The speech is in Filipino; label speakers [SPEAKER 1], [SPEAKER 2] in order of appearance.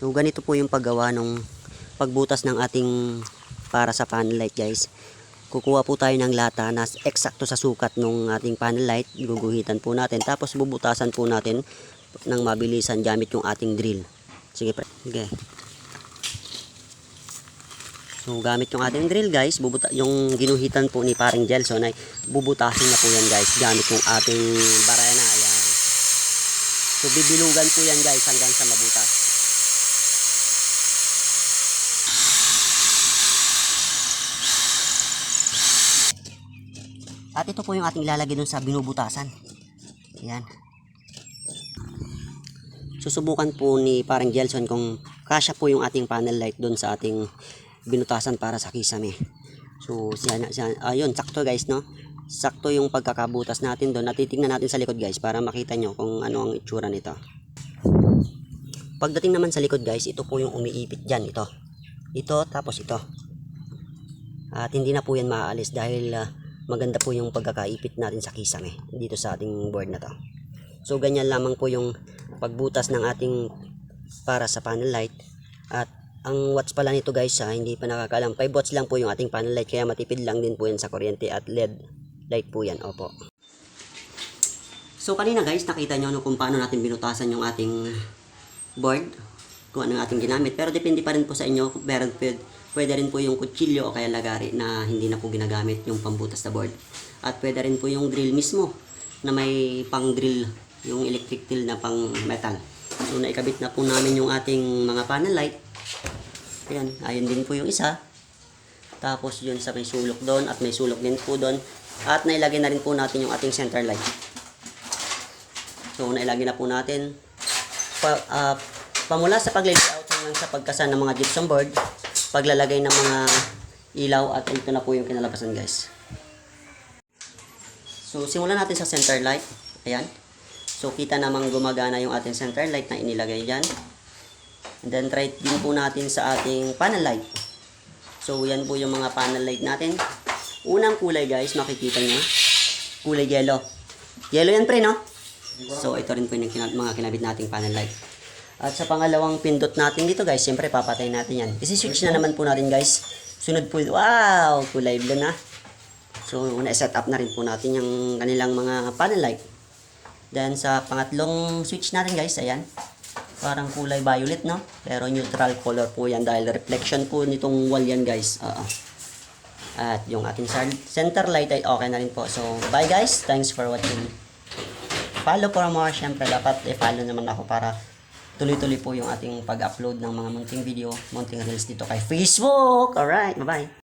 [SPEAKER 1] So ganito po yung paggawa ng pagbutas ng ating para sa panel light guys. Kukuha po tayo ng lata na eksakto sa sukat ng ating panel light. Guguhitan po natin. Tapos bubutasan po natin ng mabilisan gamit yung ating drill. Sige pre. Sige. So gamit yung ating drill guys, bubuta yung ginuhitan po ni paring Gelson ay bubutasin na po yan guys gamit yung ating barena. Ayan. So bibilugan po yan guys hanggang sa mabutas. At ito po yung ating lalagay dun sa binubutasan. Ayan. Susubukan po ni parang Gelson kung kasya po yung ating panel light dun sa ating binutasan para sa kisame. So, siya, siya, ayun, sakto guys, no? Sakto yung pagkakabutas natin doon. Natitingnan natin sa likod guys para makita nyo kung ano ang itsura nito. Pagdating naman sa likod guys, ito po yung umiipit dyan. Ito. Ito, tapos ito. At hindi na po yan maaalis dahil ah, maganda po yung pagkakaipit natin sa kisame dito sa ating board na to. So, ganyan lamang po yung pagbutas ng ating para sa panel light. At ang watts pala nito guys, ha, hindi pa nakakaalam. 5 watts lang po yung ating panel light kaya matipid lang din po yan sa kuryente at LED light po yan. Opo. So kanina guys, nakita nyo no, kung paano natin binutasan yung ating board, kung ano ang ating ginamit. Pero depende pa rin po sa inyo, pero pwede, pwede rin po yung kutsilyo o kaya lagari na hindi na po ginagamit yung pambutas na board. At pwede rin po yung drill mismo na may pang drill, yung electric drill na pang metal. So naikabit na po namin yung ating mga panel light. Ayan, ayun din po yung isa. Tapos yun sa may sulok doon at may sulok din po doon. At nailagay na rin po natin yung ating center light. So nailagay na po natin pa, ah, pamula sa pag-layout hanggang sa pagkasa ng mga gypsum board, paglalagay ng mga ilaw at ito na po yung kinalabasan guys. So simulan natin sa center light. Ayan. So kita namang gumagana yung ating center light na inilagay dyan. And then try din po natin sa ating panel light. So yan po yung mga panel light natin. Unang kulay guys, makikita nyo. Kulay yellow. Yellow yan pre no? So ito rin po yung mga kinabit nating panel light. At sa pangalawang pindot natin dito guys, siyempre papatayin natin yan. Isi-switch na naman po natin guys. Sunod po, wow, kulay blue na. So, na-set up na rin po natin yung kanilang mga panel light. Then, sa pangatlong switch natin guys, ayan. Parang kulay violet, no? Pero neutral color po yan dahil reflection po nitong wall yan guys. Oo. At yung ating center light ay okay na rin po. So, bye guys. Thanks for watching. Follow for more. Siyempre, dapat i-follow naman ako para tuloy-tuloy po yung ating pag-upload ng mga munting video, munting reels dito kay Facebook. Alright, bye-bye.